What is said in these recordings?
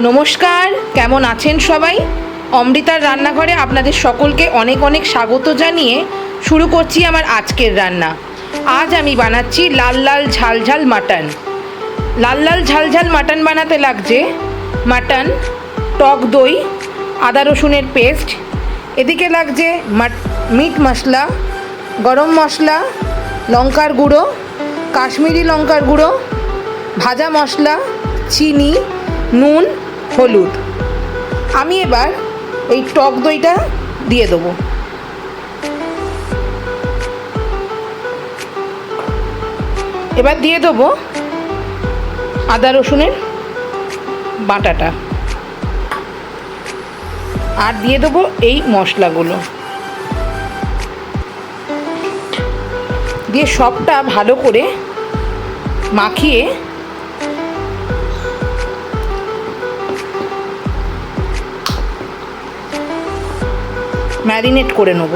নমস্কার, কেমন আছেন সবাই? অমৃতার রান্নাঘরে আপনাদের সকলকে অনেক অনেক স্বাগত জানিয়ে শুরু করছি আমার আজকের রান্না। আজ আমি বানাচ্ছি লাল লাল ঝাল ঝাল মাটন। লাল লাল ঝাল ঝাল মাটন বানাতে লাগছে মাটন, টক দই, আদা রসুনের পেস্ট, এদিকে লাগছে মাট- মশলা, গরম মশলা, লঙ্কার গুঁড়ো, কাশ্মীরি লঙ্কার গুঁড়ো, ভাজা মশলা, চিনি, নুন হলুদ। আমি এবার এই টক দইটা দিয়ে দেবো। এবার দিয়ে দেবো আদা রসুনের বাটাটা। আর দিয়ে দেবো এই মশলাগুলো। দিয়ে সবটা ভালো করে মাখিয়ে ম্যারিনেট করে নেব।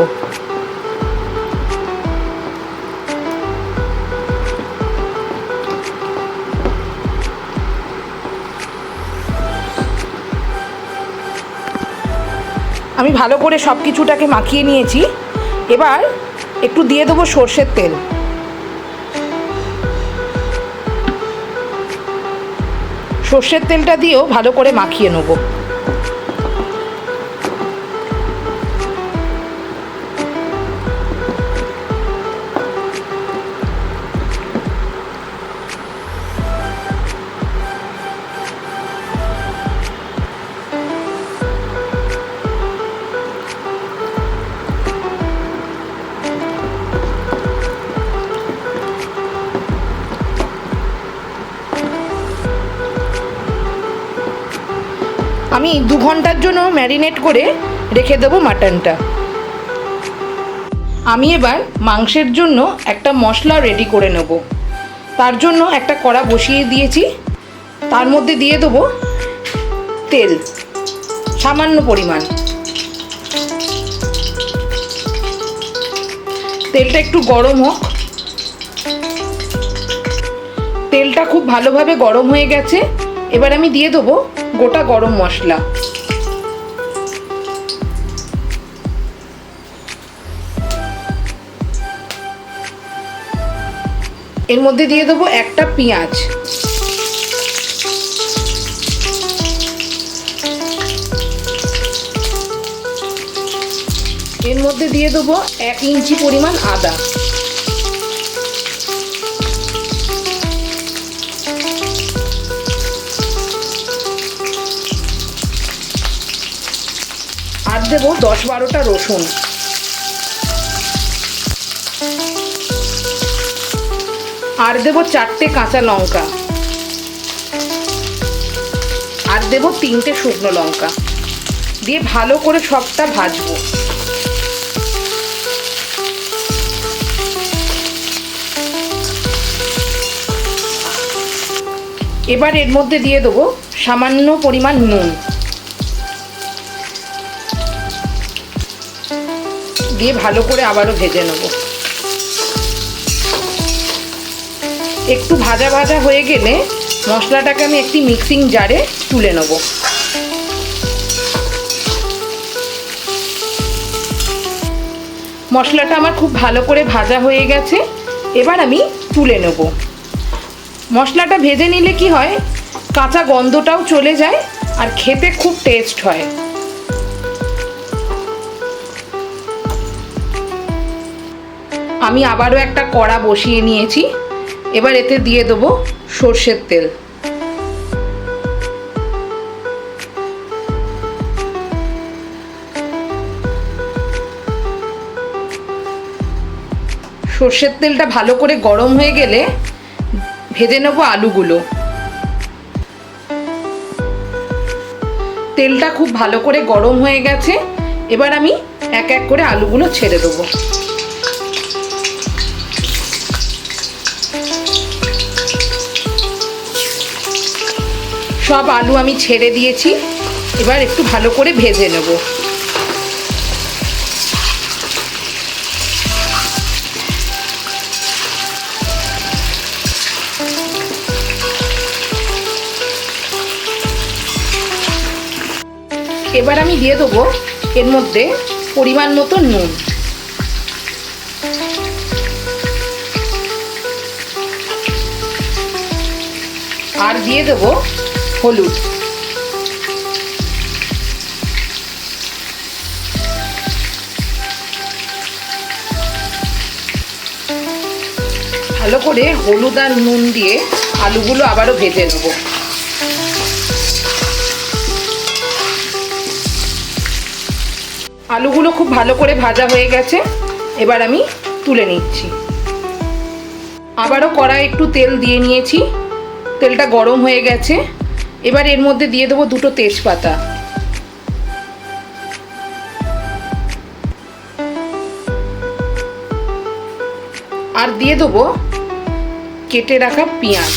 আমি ভালো করে সব কিছুটাকে মাখিয়ে নিয়েছি। এবার একটু দিয়ে দেবো সর্ষের তেল। সর্ষের তেলটা দিয়েও ভালো করে মাখিয়ে নেব। আমি দু ঘণ্টার জন্য ম্যারিনেট করে রেখে দেবো মাটনটা। আমি এবার মাংসের জন্য একটা মশলা রেডি করে নেব। তার জন্য একটা কড়া বসিয়ে দিয়েছি। তার মধ্যে দিয়ে দেবো তেল, সামান্য পরিমাণ। তেলটা একটু গরম হোক। তেলটা খুব ভালোভাবে গরম হয়ে গেছে। এবার আমি দিয়ে দেবো গোটা গরম মশলা। এর মধ্যে দিয়ে দেবো একটা পেঁয়াজ। এর মধ্যে দিয়ে দেবো এক ইঞ্চি পরিমাণ আদা। দেবো দশ বারোটা রসুন। আর দেবো চারটে কাঁচা লঙ্কা। আর দেবো তিনটে শুকনো লঙ্কা। দিয়ে ভালো করে সবটা ভাজবো। এবার এর মধ্যে দিয়ে দেবো সামান্য পরিমাণ নুন। দিয়ে ভালো করে আবারও ভেজে নেব। একটু ভাজা ভাজা হয়ে গেলে মশলাটাকে আমি একটি মিক্সিং জারে তুলে নেব। মশলাটা আমার খুব ভালো করে ভাজা হয়ে গেছে, এবার আমি তুলে নেব। মশলাটা ভেজে নিলে কি হয়, কাঁচা গন্ধটাও চলে যায় আর খেতে খুব টেস্ট হয়। আমি আবারও একটা কড়া বসিয়ে নিয়েছি। এবার এতে দিয়ে দেবো সর্ষের তেল। সর্ষের তেলটা ভালো করে গরম হয়ে গেলে ভেজে নেব আলুগুলো। তেলটা খুব ভালো করে গরম হয়ে গেছে। এবার আমি এক এক করে আলুগুলো ছেড়ে দেবো। সব আলু আমি ছেড়ে দিয়েছি। এবার একটু ভালো করে ভেজে নেব। এবার আমি দিয়ে দেবো এর মধ্যে পরিমাণ মতো নুন। আর দিয়ে দেবো হলুদ। ভালো করে হলুদ আর নুন দিয়ে আলুগুলো আবারও ভেজে নেব। আলুগুলো খুব ভালো করে ভাজা হয়ে গেছে, এবার আমি তুলে নিচ্ছি। আবারও কড়াই একটু তেল দিয়ে নিয়েছি। তেলটা গরম হয়ে গেছে। এবার এর মধ্যে দিয়ে দেবো দুটো তেজপাতা। আর দিয়ে দেবো কেটে রাখা পেঁয়াজ।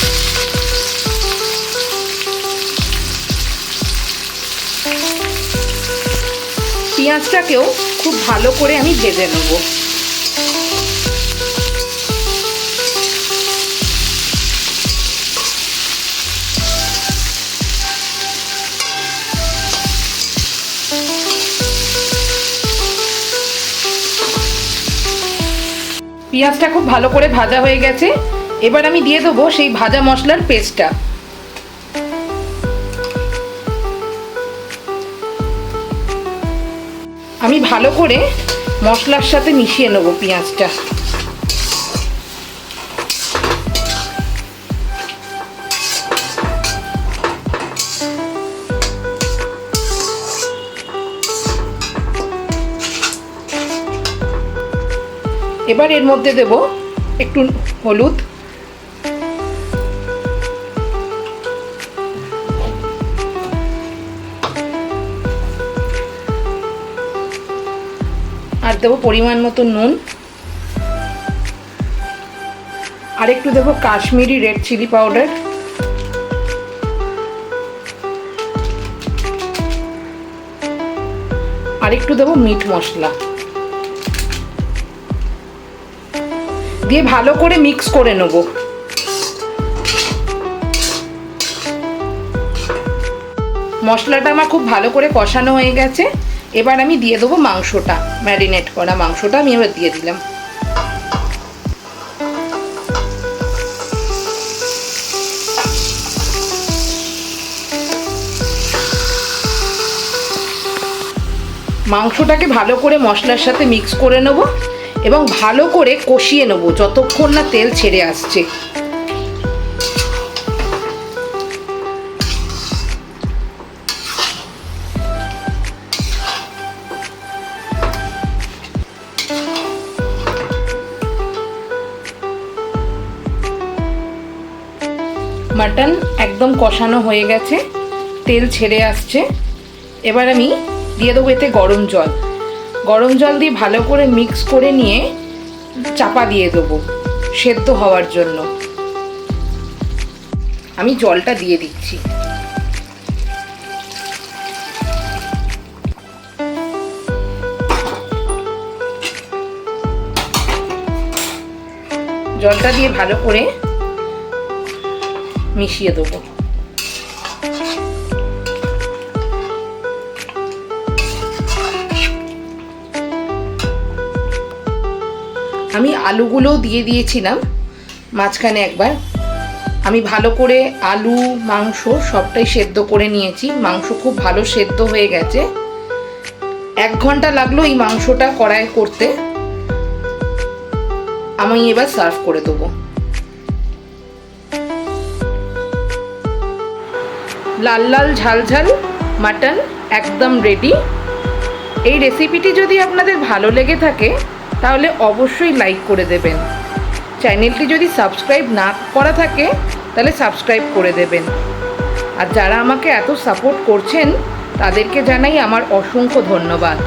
পেঁয়াজটাকেও খুব ভালো করে আমি ভেজে নেব। পেঁয়াজটা খুব ভালো করে ভাজা হয়ে গেছে। এবার আমি দিয়ে দেবো সেই ভাজা মশলার পেস্টটা। আমি ভালো করে মশলার সাথে মিশিয়ে নেব পেঁয়াজটা। এবার এর মধ্যে দেব একটু হলুদ। আর দেবো পরিমাণ মতো নুন। আর একটু দেবো কাশ্মীরি রেড চিলি পাউডার। আর একটু দেবো মিট মশলা। দিয়ে ভালো করে মিক্স করে নেব। মশলাটা আমার খুব ভালো করে কষানো হয়ে গেছে। এবার আমি দিয়ে দেবো মাংসটা ম্যারিনেট করা মাংসটা আমি এবার দিয়ে দিলাম। মাংসটাকে ভালো করে মশলার সাথে মিক্স করে নেব। এবং ভালো করে কষিয়ে নেব যতক্ষণ না তেল ছেড়ে আসছে। মাটন একদম কষানো হয়ে গেছে, তেল ছেড়ে আসছে। এবার আমি দিয়ে দেবো এতে গরম জল। গরম জল দিয়ে ভালো করে মিক্স করে নিয়ে চাপা দিয়ে দেবো, সেদ্ধ হওয়ার জন্য। আমি জলটা দিয়ে দিচ্ছি। জলটা দিয়ে ভালো করে মিশিয়ে দেবো। আমি আলুগুলোও দিয়ে দিয়েছিলাম মাঝখানে একবার। আমি ভালো করে আলু, মাংস সবটাই সেদ্ধ করে নিয়েছি। মাংস খুব ভালো সেদ্ধ হয়ে গেছে। এক ঘণ্টা লাগল এই মাংসটা কড়াই করতে। আমি এবার সার্ভ করে দেবো। লাল লাল, ঝাল ঝাল, মাটন একদম রেডি এই রেসিপিটি যদি আপনাদের ভালো লেগে থাকে তাহলে অবশ্যই লাইক করে দেবেন। চ্যানেলটি যদি সাবস্ক্রাইব না করা থাকে, তাহলে সাবস্ক্রাইব করে দেবেন। আর যারা আমাকে এত সাপোর্ট করছেন, তাদেরকে জানাই আমার অসংখ্য ধন্যবাদ।